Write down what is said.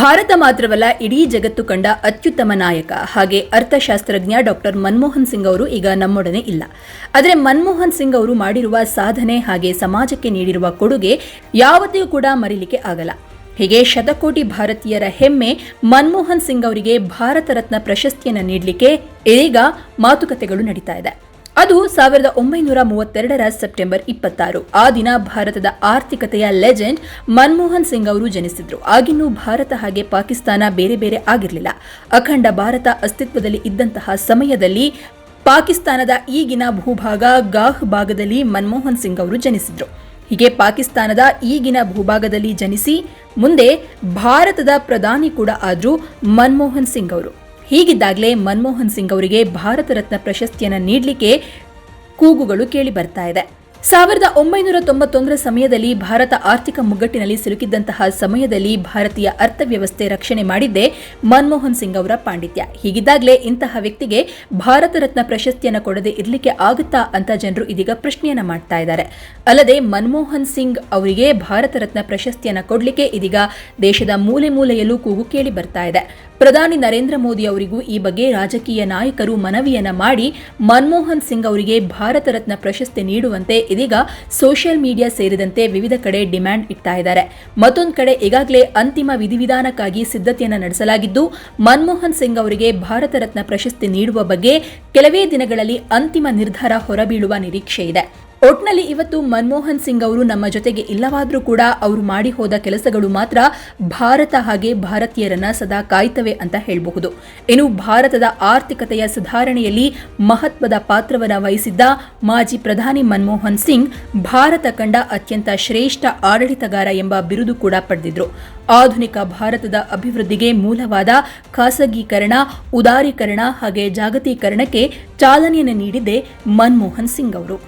ಭಾರತ ಮಾತ್ರವಲ್ಲ, ಇಡೀ ಜಗತ್ತು ಕಂಡ ಅತ್ಯುತ್ತಮ ನಾಯಕ ಹಾಗೆ ಅರ್ಥಶಾಸ್ತ್ರಜ್ಞ ಡಾಕ್ಟರ್ ಮನಮೋಹನ್ ಸಿಂಗ್ ಅವರು ಈಗ ನಮ್ಮೊಡನೆ ಇಲ್ಲ. ಆದರೆ ಮನಮೋಹನ್ ಸಿಂಗ್ ಅವರು ಮಾಡಿರುವ ಸಾಧನೆ ಹಾಗೆ ಸಮಾಜಕ್ಕೆ ನೀಡಿರುವ ಕೊಡುಗೆ ಯಾವತ್ತೂ ಕೂಡ ಮರಿಲಿಕ್ಕೆ ಆಗಲ್ಲ. ಹೀಗೆ ಶತಕೋಟಿ ಭಾರತೀಯರ ಹೆಮ್ಮೆ ಮನಮೋಹನ್ ಸಿಂಗ್ ಅವರಿಗೆ ಭಾರತ ರತ್ನ ಪ್ರಶಸ್ತಿಯನ್ನು ನೀಡಲಿಕ್ಕೆ ಇದೀಗ ಮಾತುಕತೆಗಳು ನಡೀತಾ ಇದೆ. ಅದು ಸಾವಿರದ ಒಂಬೈನೂರ ಮೂವತ್ತೆರಡರ ಸೆಪ್ಟೆಂಬರ್ ಇಪ್ಪತ್ತಾರು. ಆ ದಿನ ಭಾರತದ ಆರ್ಥಿಕತೆಯ ಲೆಜೆಂಡ್ ಮನಮೋಹನ್ ಸಿಂಗ್ ಅವರು ಜನಿಸಿದ್ರು. ಆಗಿನ್ನೂ ಭಾರತ ಹಾಗೆ ಪಾಕಿಸ್ತಾನ ಬೇರೆ ಬೇರೆ ಆಗಿರಲಿಲ್ಲ. ಅಖಂಡ ಭಾರತ ಅಸ್ತಿತ್ವದಲ್ಲಿ ಇದ್ದಂತಹ ಸಮಯದಲ್ಲಿ ಪಾಕಿಸ್ತಾನದ ಈಗಿನ ಭೂಭಾಗ ಗಾಹ್ ಭಾಗದಲ್ಲಿ ಮನಮೋಹನ್ ಸಿಂಗ್ ಅವರು ಜನಿಸಿದ್ರು. ಹೀಗೆ ಪಾಕಿಸ್ತಾನದ ಈಗಿನ ಭೂಭಾಗದಲ್ಲಿ ಜನಿಸಿ, ಮುಂದೆ ಭಾರತದ ಪ್ರಧಾನಿ ಕೂಡ ಆದ್ರು ಮನಮೋಹನ್ ಸಿಂಗ್ ಅವರು. ಹೀಗಿದ್ದಾಗಲೇ ಮನಮೋಹನ್ ಸಿಂಗ್ ಅವರಿಗೆ ಭಾರತ ರತ್ನ ಪ್ರಶಸ್ತಿಯನ್ನು ನೀಡಲಿಕ್ಕೆ ಕೂಗುಗಳು ಕೇಳಿ ಬರ್ತಾ ಇದೆ. ಸಾವಿರದ ಒಂಬೈನೂರ ತೊಂಬತ್ತೊಂದರ ಸಮಯದಲ್ಲಿ ಭಾರತ ಆರ್ಥಿಕ ಮುಗ್ಗಟ್ಟಿನಲ್ಲಿ ಸಿಲುಕಿದ್ದಂತಹ ಸಮಯದಲ್ಲಿ ಭಾರತೀಯ ಅರ್ಥವ್ಯವಸ್ಥೆ ರಕ್ಷಣೆ ಮಾಡಿದ್ದೇ ಮನಮೋಹನ್ ಸಿಂಗ್ ಅವರ ಪಾಂಡಿತ್ಯ. ಹೀಗಿದ್ದಾಗಲೇ ಇಂತಹ ವ್ಯಕ್ತಿಗೆ ಭಾರತ ರತ್ನ ಪ್ರಶಸ್ತಿಯನ್ನು ಕೊಡದೆ ಇರಲಿಕ್ಕೆ ಆಗುತ್ತಾ ಅಂತ ಜನರು ಇದೀಗ ಪ್ರಶ್ನೆಯನ್ನ ಮಾಡ್ತಾ ಇದ್ದಾರೆ. ಅಲ್ಲದೆ ಮನಮೋಹನ್ ಸಿಂಗ್ ಅವರಿಗೆ ಭಾರತ ರತ್ನ ಪ್ರಶಸ್ತಿಯನ್ನು ಕೊಡಲಿಕ್ಕೆ ಇದೀಗ ದೇಶದ ಮೂಲೆ ಮೂಲೆಯಲ್ಲೂ ಕೂಗು ಕೇಳಿ ಬರ್ತಾ ಇದೆ. ಪ್ರಧಾನಿ ನರೇಂದ್ರ ಮೋದಿ ಅವರಿಗೂ ಈ ಬಗ್ಗೆ ರಾಜಕೀಯ ನಾಯಕರು ಮನವಿಯನ್ನ ಮಾಡಿ ಮನಮೋಹನ್ ಸಿಂಗ್ ಅವರಿಗೆ ಭಾರತ ರತ್ನ ಪ್ರಶಸ್ತಿ ನೀಡುವಂತೆ ಇದೀಗ ಸೋಷಿಯಲ್ ಮೀಡಿಯಾ ಸೇರಿದಂತೆ ವಿವಿಧ ಕಡೆ ಡಿಮ್ಯಾಂಡ್ ಇಡ್ತಾ ಇದ್ದಾರೆ. ಮತ್ತೊಂದು ಕಡೆ ಈಗಾಗಲೇ ಅಂತಿಮ ವಿಧಿವಿಧಾನಕ್ಕಾಗಿ ಸಿದ್ಧತೆಯನ್ನು ನಡೆಸಲಾಗಿದ್ದು, ಮನಮೋಹನ್ ಸಿಂಗ್ ಅವರಿಗೆ ಭಾರತ ರತ್ನ ಪ್ರಶಸ್ತಿ ನೀಡುವ ಬಗ್ಗೆ ಕೆಲವೇ ದಿನಗಳಲ್ಲಿ ಅಂತಿಮ ನಿರ್ಧಾರ ಹೊರಬೀಳುವ ನಿರೀಕ್ಷೆ ಇದೆ. ಒಟ್ನಲ್ಲಿ ಇವತ್ತು ಮನಮೋಹನ್ ಸಿಂಗ್ ಅವರು ನಮ್ಮ ಜೊತೆಗೆ ಇಲ್ಲವಾದರೂ ಕೂಡ ಅವರು ಮಾಡಿ ಹೋದ ಕೆಲಸಗಳು ಮಾತ್ರ ಭಾರತ ಹಾಗೆ ಭಾರತೀಯರನ್ನ ಸದಾ ಕಾಯ್ತವೆ ಅಂತ ಹೇಳಬಹುದು. ಇನ್ನು ಭಾರತದ ಆರ್ಥಿಕತೆಯ ಸುಧಾರಣೆಯಲ್ಲಿ ಮಹತ್ವದ ಪಾತ್ರವನ್ನು ವಹಿಸಿದ್ದ ಮಾಜಿ ಪ್ರಧಾನಿ ಮನಮೋಹನ್ ಸಿಂಗ್ ಭಾರತ ಕಂಡ ಅತ್ಯಂತ ಶ್ರೇಷ್ಠ ಆಡಳಿತಗಾರ ಎಂಬ ಬಿರುದು ಕೂಡ ಪಡೆದಿದ್ರು. ಆಧುನಿಕ ಭಾರತದ ಅಭಿವೃದ್ಧಿಗೆ ಮೂಲವಾದ ಖಾಸಗೀಕರಣ, ಉದಾರೀಕರಣ ಹಾಗೆ ಜಾಗತೀಕರಣಕ್ಕೆ ಚಾಲನೆಯನ್ನು ನೀಡಿದ್ದೆ ಮನಮೋಹನ್ ಸಿಂಗ್ ಅವರು.